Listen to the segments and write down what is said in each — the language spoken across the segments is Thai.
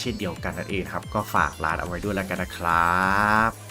เช่นเดียวกันนั่นเองครับ ก็ฝากร้านเอาไว้ด้วยแล้วกันนะครับ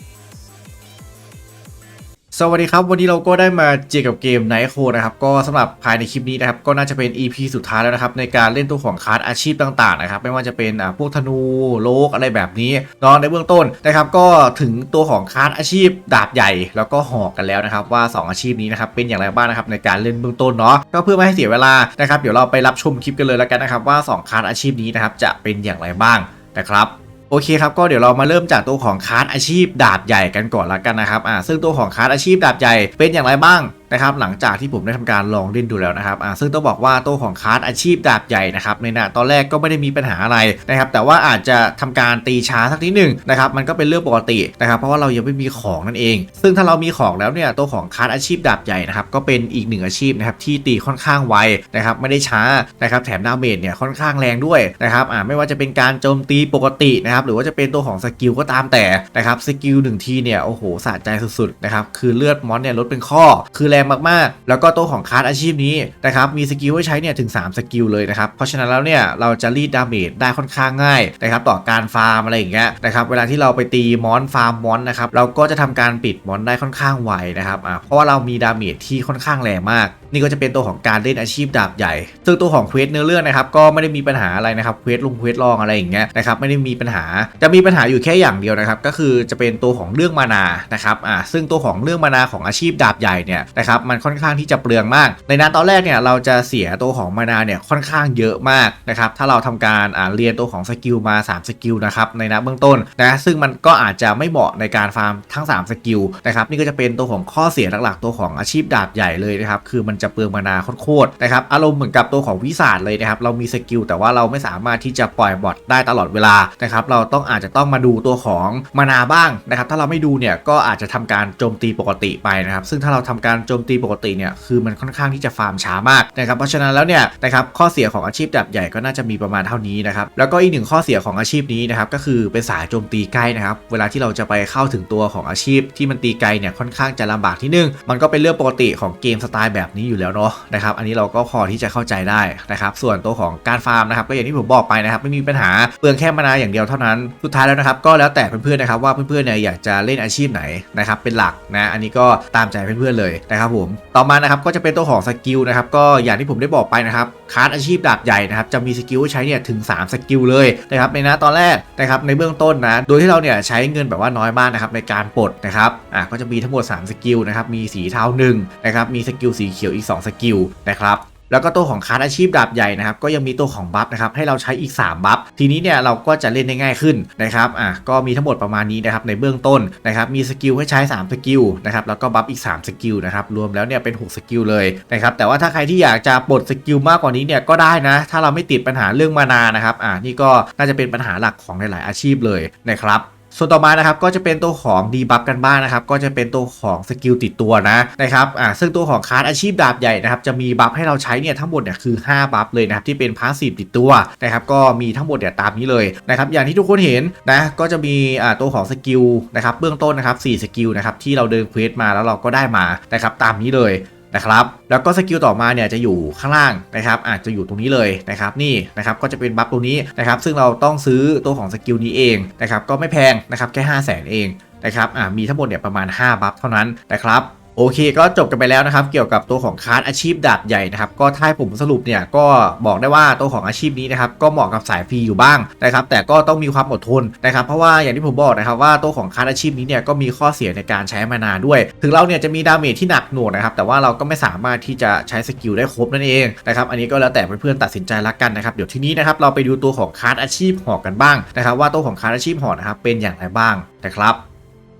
สวัสดีครับ วันนี้เราก็ได้มาเจอกับเกม Night Code นะครับ ก็สำหรับภายในคลิปนี้นะครับ ก็น่าจะเป็น EP สุดท้ายแล้วนะครับ ในการเล่นตัวของคาร์ดอาชีพต่างๆนะครับ ไม่ว่าจะเป็นอ่าพวกธนูโลกอะไรแบบนี้นอนในเบื้องต้นนะครับ ก็ถึงตัวของคาร์ดอาชีพดาบใหญ่ แล้วก็หอกกันแล้วนะครับ ว่า 2 อาชีพนี้นะครับเป็นอย่างไรบ้างนะครับในการเล่นเบื้องต้นเนาะก็เพื่อไม่ให้เสียเวลานะครับเดี๋ยวเราไปรับชมคลิปกันเลยแล้วกันนะครับว่าสองคาร์ดอาชีพนี้นะครับจะเป็นอย่างไรบ้างนะครับ โอเคครับก็เดี๋ยวเรามาเริ่มจากตัวของคาร์ดอาชีพดาบใหญ่กันก่อนละกันนะครับอ่าซึ่งตัวของคาร์ดอาชีพดาบใหญ่เป็นอย่างไรบ้าง นะครับหลังจากที่ผมได้ทำการลองเล่นดูแล้วนะครับอ่าซึ่งต้องบอกว่าตัวของคาร์ดอาชีพดาบใหญ่นะครับในน้าตอนแรกก็ไม่ได้มีปัญหาอะไรนะครับแต่ว่าอาจจะทำการตีช้าสักนิดหนึ่งนะครับมันก็เป็นเรื่องปกตินะครับเพราะว่าเรายังไม่มีของนั่นเอง ซึ่งถ้าเรามีของแล้วเนี่ยตัวของคาร์ดอาชีพดาบใหญ่นะครับก็เป็นอีกหนึ่งอาชีพนะครับที่ตีค่อนข้างไวนะครับไม่ได้ช้านะครับแถมดาเมจเนี่ยค่อนข้างแรงด้วยนะครับอ่าไม่ว่าจะเป็นการโจมตีปกตินะครับหรือว่าจะเป็นตัวของสกิลก็ตามแต่นะครับสกิลหนึ่งทีเนี่ยโอ้โหสะใจสุดๆนะครับคือเลือดมอนเนี่ยลดเป็นข้อคือแรงมากๆ แล้วก็ตัวของคาร์ดอาชีพนี้นะครับมีสกิลให้ใช้เนี่ยถึง 3 สกิลเลยนะครับเพราะฉะนั้นแล้วเนี่ยเราจะรีดดาเมจได้ค่อนข้างง่ายนะครับต่อการฟาร์มอะไรอย่างเงี้ยนะครับเวลาที่เราไปตีมอนฟาร์มมอนนะครับเราก็จะทำการปิดมอนได้ค่อนข้างไวนะครับอ่าเพราะว่าเรามีดาเมจที่ค่อนข้างแรงมาก นี่ก็จะเป็นตัวของการเล่นอาชีพดาบใหญ่ ซึ่งตัวของเควสเนื้อเรื่องนะครับก็ไม่ได้มีปัญหาอะไรนะครับเควสลงเควสลองอะไรอย่างเงี้ยนะครับไม่ได้มีปัญหาจะมีปัญหาอยู่แค่อย่างเดียวนะครับก็คือจะเป็นตัวของเรื่องมานานะครับอ่าซึ่งตัวของเรื่องมานาของอาชีพดาบใหญ่เนี่ยนะครับมันค่อนข้างที่จะเปลืองมาก ในนั้นตอนแรกเนี่ยเราจะเสียตัวของมานาเนี่ยค่อนข้างเยอะมากนะครับถ้าเราทำการเรียนตัวของสกิลมา 3 สกิลนะครับในนัดเบื้องต้นนะซึ่งมันก็อาจจะไม่เหมาะในการฟาร์มทั้ง 3 สกิลนะครับนี่ก็จะเป็นตัวของข้อเสียหลักๆ ตัวของอาชีพดาบใหญ่เลยนะครับคือมันจะเปลืองมานาโคตรนะครับอารมณ์เหมือนกับตัวของวิสาดเลยนะครับเรามีสกิลแต่ว่าเราไม่สามารถที่จะปล่อยบอทได้ตลอดเวลานะครับเราต้องอาจจะต้องมาดูตัวของมานาบ้างนะครับถ้าเราไม่ดูเนี่ยก็อาจจะทำการโจมตีปกติไปนะครับซึ่งถ้าเราทำการโจมมตีปกติเนี่ยคือมันค่อนข้างที่จะฟาร์มช้ามากนะครับเพราะฉะนั้นแล้วเนี่ยนะครับข้อเสียของอาชีพดาบใหญ่ก็น่าจะมีประมาณเท่านี้นะครับแล้วก็อีกหนึ่งข้อเสียของอาชีพนี้นะครับก็คือเป็นสายโจมตีใกล้นะครับเวลาที่เราจะไปเข้าถึงตัวของอาชีพที่มันตีไกลเนี่ยค่อนข้างจะลำบากที่นึงมันก็เป็นเรื่องปกติของเกมสไตล์แบบนี้อยู่แล้วเนาะนะครับอันนี้เราก็พอที่จะเข้าใจได้นะครับส่วนตัวของการฟาร์มนะครับก็อย่างที่ผมบอกไปนะครับไม่มีปัญหาเปลืองแค่มานาอย่างเดียวเท่านั้นสุดท้ายแล้วนะครับก็แล้วแต่เพื่อนๆนะครับว่าเพื่อนๆเนี่ยอยากจะเล่นอาชีพไหนนะครับเป็นหลักนะอันนี้ก็ตามใจเพื่อนๆเลยนะครับผม ต่อมานะครับก็จะเป็นตัวของสกิลนะครับก็อย่างที่ผมได้บอกไปนะครับคาร์ดอาชีพดาบใหญ่นะครับจะมีสกิลใช้เนี่ยถึง 3 สกิลเลยนะครับในหน้าตอนแรกนะครับในเบื้องต้นนะโดยที่เราเนี่ยใช้เงินแบบว่าน้อยมากนะครับในการปลดนะครับอะก็จะมีทั้งหมด 3 สกิลนะครับมีสีเทา1นะครับมีสกิลสีเขียวอีก 2 สกิลนะครับ แล้วก็ตัวของคาร์ดอาชีพดาบใหญ่นะครับก็ยังมีตัวของบัฟนะครับให้เราใช้อีก 3 บัฟทีนี้เนี่ยเราก็จะเล่นได้ง่ายขึ้นนะครับอะก็มีทั้งหมดประมาณนี้นะครับในเบื้องต้นนะครับมีสกิลให้ใช้ 3 สกิลนะครับแล้วก็บัฟอีก 3 สกิลนะครับรวมแล้วเนี่ยเป็น 6 สกิลเลยนะครับแต่ว่าถ้าใครที่อยากจะปลดสกิลมากกว่านี้เนี่ยก็ได้นะ ถ้าเราไม่ติดปัญหาเรื่องมานานะครับอะนี่ก็น่าจะเป็นปัญหาหลักของหลาย ๆ อาชีพเลยนะครับ ส่วนต่อมานะครับก็จะเป็นตัวของดีบัฟกันบ้างนะครับก็จะเป็นตัวของสกิลติดตัวนะนะครับอ่าซึ่งตัวของคาร์ดอาชีพดาบใหญ่นะครับจะมีบัฟให้เราใช้เนี่ยทั้งหมดเนี่ยคือ 5 บัฟเลยนะครับที่เป็นพาสซีฟติดตัวนะครับก็มีทั้งหมดเนี่ยตามนี้เลยนะครับอย่างที่ทุกคนเห็นนะก็จะมีอ่าตัวของสกิลนะครับเบื้องต้นนะครับ4สกิลนะครับที่เราเดินเควสมาแล้วเราก็ได้มานะครับตามนี้เลย นะครับแล้วก็สกิลต่อมาเนี่ยจะอยู่ข้างล่างนะครับอาจจะอยู่ตรงนี้เลยนะครับนี่นะครับก็จะเป็นบัฟตรงนี้นะครับซึ่งเราต้องซื้อตัวของสกิลนี้เองนะครับก็ไม่แพงนะครับแค่ 5 0 0แสนเองนะครับอ่ามีทั้งหมดเนี่ยประมาณ 5 บัฟเท่านั้นนะครับ โอเคก็จบกันไปแล้วนะครับ เกี่ยวกับตัวของคาร์ดอาชีพดาบใหญ่นะครับก็ถ้าให้ผมสรุปเนี่ยก็บอกได้ว่าตัวของอาชีพนี้นะครับก็เหมาะกับสายฟรีอยู่บ้างนะครับแต่ก็ต้องมีความอดทนนะครับเพราะว่าอย่างที่ผมบอกนะครับว่าตัวของคาร์ดอาชีพนี้เนี่ยก็มีข้อเสียในการใช้มานานด้วย ถึงเราเนี่ยจะมีดาเมจที่หนักหน่วงนะครับแต่ว่าเราก็ไม่สามารถที่จะใช้สกิลได้ครบนั่นเองนะครับอันนี้ก็แล้วแต่เพื่อนๆตัดสินใจละกันนะครับเดี๋ยวทีนี้นะครับเราไปดูตัวของคาร์ดอาชีพหอกกันบ้างนะครับว่าตัวของคาร์ดอาชีพหอกนะครับเป็นอย่างไรบ้างนะครับ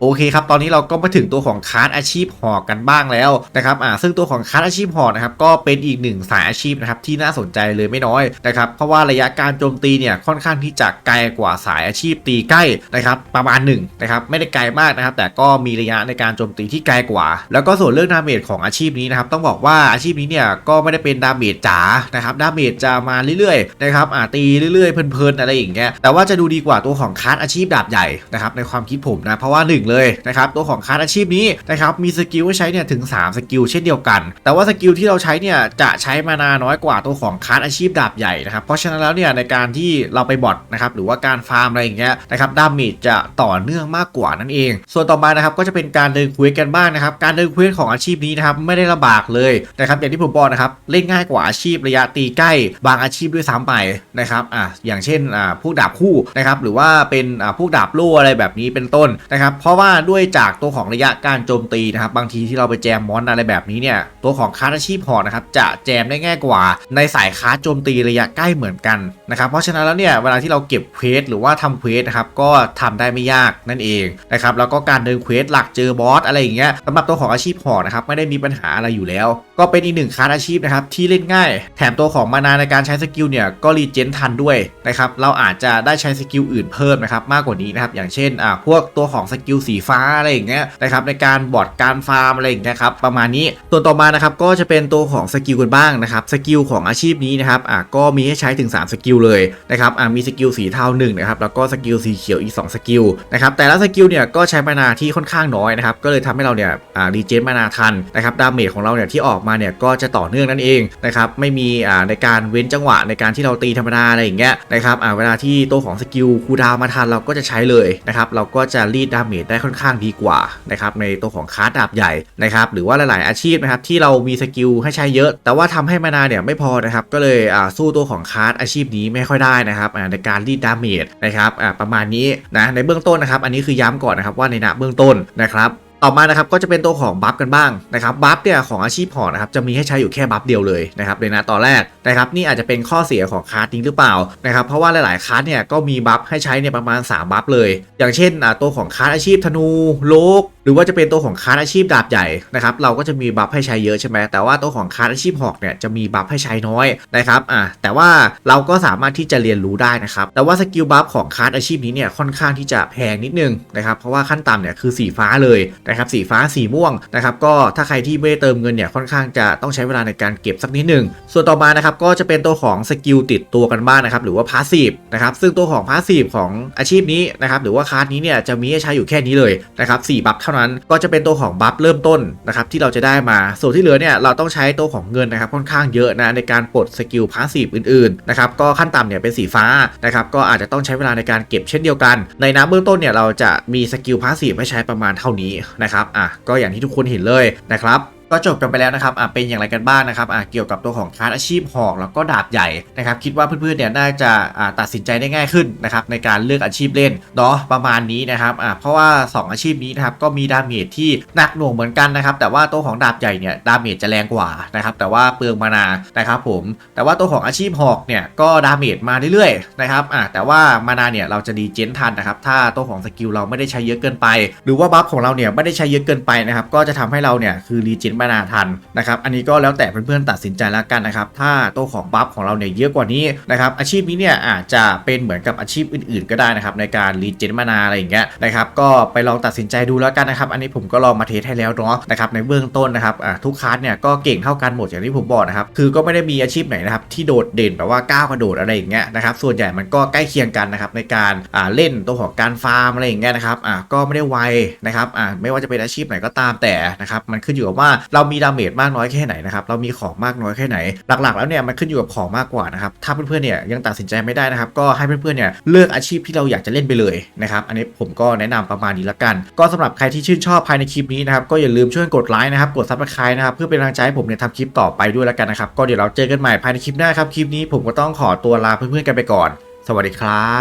โอเคครับ ตอนนี้เราก็มาถึงตัวของคาร์ดอาชีพหอกกันบ้างแล้วนะครับ อ่า ซึ่งตัวของคาร์ดอาชีพหอกนะครับ ก็เป็นอีกหนึ่งสายอาชีพนะครับที่น่าสนใจเลยไม่น้อยนะครับ เพราะว่าระยะการโจมตีเนี่ยค่อนข้างที่จะไกลกว่าสายอาชีพตีใกล้นะครับประมาณหนึ่งนะครับ ไม่ได้ไกลมากนะครับ แต่ก็มีระยะในการโจมตีที่ไกลกว่า แล้วก็ส่วนเรื่องดาเมจของอาชีพนี้นะครับ ต้องบอกว่าอาชีพนี้เนี่ยก็ไม่ได้เป็นดาเมจจ๋า นะครับ ดาเมจจะมาเรื่อยๆนะครับ อ่า ตีเรื่อยๆเพลินๆอะไรอย่างเงี้ย แต่ว่าจะดูดีกว่าตัวของคาร์ดอาชีพดาบใหญ่นะครับในความคิดผมนะ เพราะว่าหนึ่งเลยนะครับตัวของคาร์อาชีพนี้นะครับมีสกิลให้ใช้เนี่ยถึง 3 สกิลเช่นเดียวกัน แต่ว่าสกิลที่เราใช้เนี่ยจะใช้มานาน้อยกว่าตัวของคาร์อาชีพดาบใหญ่นะครับเพราะฉะนั้นแล้วเนี่ยในการที่เราไปบอทนะครับหรือว่าการฟาร์มอะไรอย่างเงี้ยนะครับดาเมจจะต่อเนื่องมากกว่านั่นเอง ส่วนต่อมานะครับก็จะเป็นการเดินควสกันบ้างนะครับการเดินควสของอาชีพนี้นะครับไม่ได้ลำบากเลยนะครับอย่างที่ผมบอกนะครับเล่นง่ายกว่าอาชีพระยะตีใกล้ บางอาชีพด้วยซ้ำไปนะครับอะอย่างเช่นอ่าพวกดาบคู่นะครับหรือว่าเป็นอ่าพวกดาบโล่อะไรแบบนี้เป็นต้นนะครับเพราะว่าด้วยจากตัวของระยะการโจมตีนะครับบางทีที่เราไปแจมมอนอะไรแบบนี้เนี่ยตัวของคาร์ดอาชีพหอนะครับจะแจมได้ง่ายกว่า ในสายคาร์ดโจมตีระยะใกล้เหมือนกันนะครับเพราะฉะนั้นแล้วเนี่ยเวลาที่เราเก็บเควสหรือว่าทำเควสนะครับก็ทำได้ไม่ยากนั่นเองนะครับแล้วก็การเดินเควสหลักเจอบอสอะไรอย่างเงี้ยสำหรับตัวของอาชีพหอนะครับไม่ได้มีปัญหาอะไรอยู่แล้ว ก็เป็นอีกหนึ่งคาร์ดอาชีพนะครับที่เล่นง่าย แถมตัวของมานาในการใช้สกิลเนี่ยก็รีเจนทันด้วยนะครับเราอาจจะได้ใช้สกิลอื่นเพิ่มนะครับมากกว่านี้นะครับอย่างเช่นอ่าพวกตัวของสกิลสีฟ้าอะไรอย่างเงี้ยนะครับในการบอร์ดการฟาร์มอะไรอย่างเงี้ยครับประมาณนี้ตัวนต่อมานะครับก็จะเป็นตัวของสกิลกันบ้างนะครับสกิลของอาชีพนี้นะครับอ่าก็มีให้ใช้ถึง 3 สกิลเลยนะครับอ่ามีสกิลสีเทาหนึ่งนะครับแล้วก็สกิลสีเขียวอีก 2 สกิลนะครับแต่ละสกิลเนี่ยก็ใช้มานาที่ค่อนข้างน้อยนะครับก็เลยทำให้เราเนี่ยอ่ารีเจนมานาทันนะครับดาเมจของเราเนี่ยที่ออกมาเนี่ยก็จะต่อเนื่องนั่นเองนะครับไม่มีอ่าในการเว้นจังหวะในการที่เราตีธรรมดาอะไรอย่างเงี้ยนะครับอ่าเวลาที่ตัวของสกิลคูดาวมาทันเราก็จะใช้เลยนะครับเราก็จะรีดดาเมจได้ค่อนข้างดีกว่านะครับในตัวของคาร์ดดาบใหญ่นะครับหรือว่าหลาย ๆ อาชีพนะครับที่เรามีสกิลให้ใช้เยอะ แต่ว่าทำให้มานาเนี่ยไม่พอนะครับก็เลยสู้ตัวของคาร์ดอาชีพนี้ไม่ค่อยได้นะครับในการรีดดาเมจนะครับประมาณนี้นะในเบื้องต้นนะครับอันนี้คือย้ำก่อนนะครับว่าในณเบื้องต้นนะครับ ต่อมานะครับก็จะเป็นตัวของบัฟกันบ้างนะครับบัฟเนี่ยของอาชีพหอนะครับจะมีให้ใช้อยู่แค่บัฟเดียวเลยนะครับในนะตอนแรกนะครับนี่อาจจะเป็นข้อเสียของคาร์ดนี้หรือเปล่านะครับเพราะว่าหลายๆคาร์ดเนี่ยก็มีบัฟให้ใช้เนี่ยประมาณ 3 บัฟเลย อย่างเช่นตัวของคาร์ดอาชีพธนูโลก หรือว่าจะเป็นตัวของคาร์ดอาชีพดาบใหญ่นะครับเราก็จะมีบัฟให้ใช้เยอะใช่ไหมแต่ว่าตัวของคาร์ดอาชีพหอกเนี่ยจะมีบัฟให้ใช้น้อยนะครับอ่าแต่ว่าเราก็สามารถที่จะเรียนรู้ได้นะครับแต่ว่าสกิลบัฟของคาร์ดอาชีพนี้เนี่ยค่อนข้างที่จะแพงนิดนึงนะครับเพราะว่าขั้นต่ำเนี่ยคือสีฟ้าเลยนะครับสีฟ้าสีม่วงนะครับก็ถ้าใครที่ไม่ได้เติมเงินเนี่ยค่อนข้างจะต้องใช้เวลาในการเก็บสักนิดหนึ่งส่วนต่อมานะครับก็จะเป็นตัวของสกิลติดตัวกันบ้างนะครับหรือว่าพาสซีฟนะครับซึ่งตัวของพาสซีฟของอาชีพนี้นะครับหรือว่าคาร์ดนี้เนี่ยจะมีให้ใช้อยู่แค่นี้เลยนะครับสี่บัฟเท่านั้นก็จะเป็นตัวของบัฟเริ่มต้นนะครับที่เราจะได้มา ส่วนที่เหลือเนี่ยเราต้องใช้ตัวของเงินนะครับค่อนข้างเยอะนะในการปลดสกิลพาสซีฟอื่นๆนะครับก็ขั้นต่ำเนี่ยเป็นสีฟ้านะครับก็อาจจะต้องใช้เวลาในการเก็บเช่นเดียวกัน ในน้ำเบื้องต้นเนี่ยเราจะมีสกิลพาสซีฟให้ใช้ประมาณเท่านี้นะครับอะก็อย่างที่ทุกคนเห็นเลยนะครับ ก็จบกันไปแล้วนะครับอะเป็นอย่างไรกันบ้างนะครับอะเกี่ยวกับตัวของคลาสอาชีพหอกแล้วก็ดาบใหญ่นะครับคิดว่าเพื่อนๆเนี่ยน่าจะอ่าตัดสินใจได้ง่ายขึ้นนะครับในการเลือกอาชีพเล่นเนาะประมาณนี้นะครับอะเพราะว่า 2 อาชีพนี้นะครับก็มีดาเมจที่หนักหน่วงเหมือนกันนะครับแต่ว่าตัวของดาบใหญ่เนี่ยดาเมจจะแรงกว่านะครับแต่ว่าเปลืองมานานะครับผมแต่ว่าตัวของอาชีพหอกเนี่ยก็ดาเมจมาเรื่อยๆนะครับอะแต่ว่ามานาเนี่ยเราจะดีเจนทันนะครับถ้าตัวของสกิลเราไม่ได้ใช้เยอะเกินไป หรือว่าบัฟของเราเนี่ยไม่ได้ใช้เยอะเกินไปนะครับก็จะทำให้เราเนี่ยคือรีเจนมานาทันนะครับอันนี้ก็แล้วแต่เพื่อนๆตัดสินใจแล้วกันนะครับถ้าโตัวของบัฟของเราเนี่ยเยอะกว่านี้นะครับอาชีพนี้เนี่ยอาจจะเป็นเหมือนกับอาชีพอื่นๆ ก็ได้นะครับในการรีเจนมานาอะไรอย่างเงี้ยนะครับก็ไปลองตัดสินใจดูแล้วกันนะครับอันนี้ผมก็ลองมาเทสให้แล้วเนาะนะครับในเบื้องต้นนะครับทุกคลาสเนี่ยก็เก่งเท่ากันหมดอย่างที่ผมบอกนะครับคือก็ไม่ได้มีอาชีพไหนนะครับที่โดดเด่นแบบว่าก้าวกระโดดอะไรอย่างเงี้ยนะครับส่วนใหญ่มันก็ใกล้เคียงกันนะครับในการอ่าเล่นตัวของการฟาร์มอะไรอย่างเงี้ยนะครับอ่าก็ไม่ได้ไวนะครับอ่าไม่ว่าจะเป็นอาชีพไหนก็ตามแต่นะครับมันขึ้นอยู่กับว่าเรามีดาเมจมากน้อยแค่ไหนนะครับเรามีของมากน้อยแค่ไหน หลักๆ แล้วเนี่ยมันขึ้นอยู่กับของมากกว่านะครับถ้าเพื่อนๆเนี่ยยังตัดสินใจไม่ได้นะครับก็ให้เพื่อนๆเนี่ยเลือกอาชีพที่เราอยากจะเล่นไปเลยนะครับอันนี้ผมก็แนะนำประมาณนี้ละกัน ก็สำหรับใครที่ชื่นชอบภายในคลิปนี้นะครับก็อย่าลืมช่วยกดไลค์นะครับกดซับสไครต์นะครับเพื่อเป็นกำลังใจให้ผมเนี่ยทำคลิปต่อไปด้วยละกันนะครับก็เดี๋ยวเราเจอกันใหม่ภายในคลิปหน้าครับคลิปนี้ผมก็ต้องขอตัวลาเพื่อนๆกันไปก่อน สวัสดีครั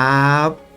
บ